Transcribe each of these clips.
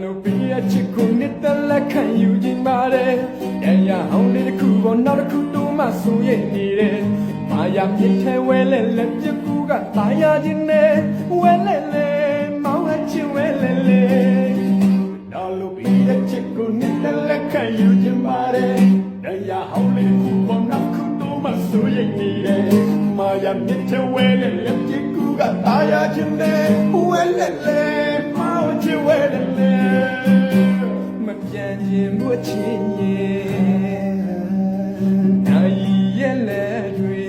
လို့ပြည့်ချစ်ကိုနှစ်သက်လက်ခံယူခြင်းပါတယ်။ရန်ရဟောင်းလေးတစ်ခုပေါ်နောက်တစ်ခုတိုးမှဆိုရင်နေတယ်။မာယာမြစ်ထဲဝဲလဲလက်ပြကူကတာယာခြင်းနဲ့ဝဲလဲလဲမောင်းအချင်းဝဲလဲလဲ။ဒါလို့ပြည့်ချစ်ကိုနှစ်သက်လက်ခံယူခြင်းပါတယ်။ရန်ရဟောင်းလေးတစ်ခုပေါ်နောက်တစ်ခုတိုးမှဆိုရင်နေတယ်။မာယာမြစ်ထဲဝဲလဲလက်ပြကူကတာယာခြင်းနဲ့ဝဲလဲလဲမောင်းအချင်းဝဲလဲလဲမ ပြန်ခြင်းမွချင်ရဲ့နိုင်ရဲ့လက်တွေ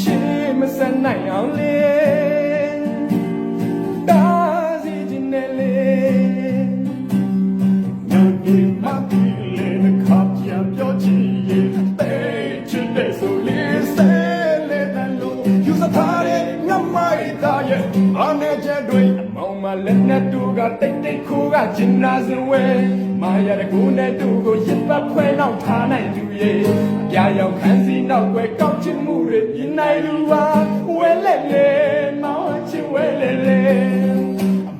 ရှိမစနိုင်အောင်လေ မောင်မလက်နဲ့တူကတိတ်တိတ်ခိုးကကျင်နာစင်ဝဲမာရတဲ့ကိုနဲ့တူကိုရစ်ပတ်ခွဲနောက်ထားနိုင်သူရဲ့အပြာရောက်ခန်းစီနောက်ွယ်ကောက်ချင်မှုတွေပြနိုင်လူပါဝဲလက်လေမောင်ချင်ဝဲလေလေ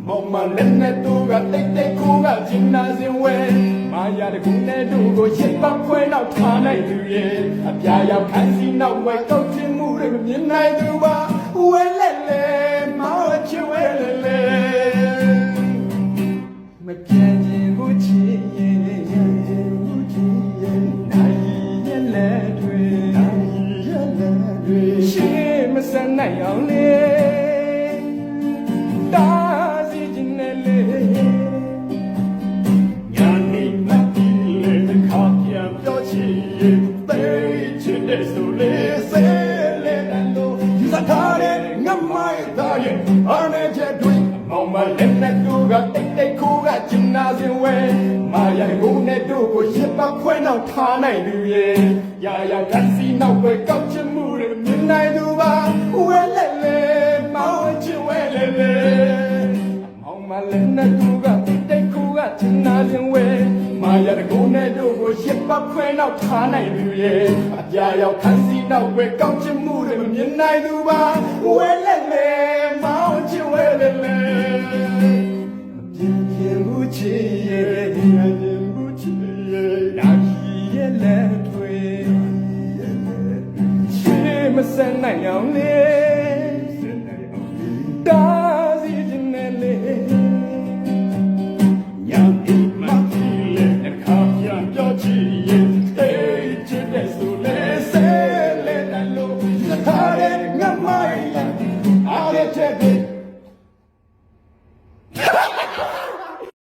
မောင်မလည်းနဲ့တို့ကတိတ်တိတ်ကိုကကျင်နာစင်ဝဲမာယာတကူနဲ့တို့ကိုရှစ်ပတ်ခွဲနောက်ထားနိုင်သူရဲ့အပြာရောက်ခန်းစီနောက်ဝဲကောက်ချင်မှုတွေမမြင်နိုင်သူပါဝဲလဲလဲ မစနိုင်အောင်လေတာစီခြင်းနဲ့လေညာနေမတီလေခါပြန်ပြောချင်ရဲ့တေးချစ်တဲ့ဆိုလေဆဲလေတန်လို့ယူစထားတဲ့ငမိုက်သားရဲ့အားနဲ့ချက်တွေအမောင်မလက်နဲ့တို့ကတိတ်တိတ်ခိုးကကျင်နာစင်ဝဲမာယာကိုနဲ့တို့ကိုရစ်ပတ်ခွဲနောက်ထားနိုင်သူရဲ့ရာရာကစီနောက်ပဲကောက်ချင်မှုတွေမြင် နိုင်သူပါဝဲလက်လေမောင်ချင်ဝဲလေလေမောင်မလည်းနဲ့သူကတိတ်တိတ်ကူကချင်နာခြင်းဝဲမာရတကုန်းနဲ့တို့ကိုရှစ်ပတ်ခွဲနောက်ထားနိုင်သူရဲ့အပြာရောက်ခန်းစီနောက်ွယ်ကောက်ချင်မှုတွေမမြင်နိုင်သူပါဝဲလက် မဆက်နိုင်အောင်လေတားစီခြင်းနဲ့လေညောင်ဒီမှာကြည့်လေအခါပြန်ပြောကြည့်ရင်တိတ်ချစ်တဲ့ဆိုလေဆဲလေတလို့သခါရဲငမိုင်းအားရချက်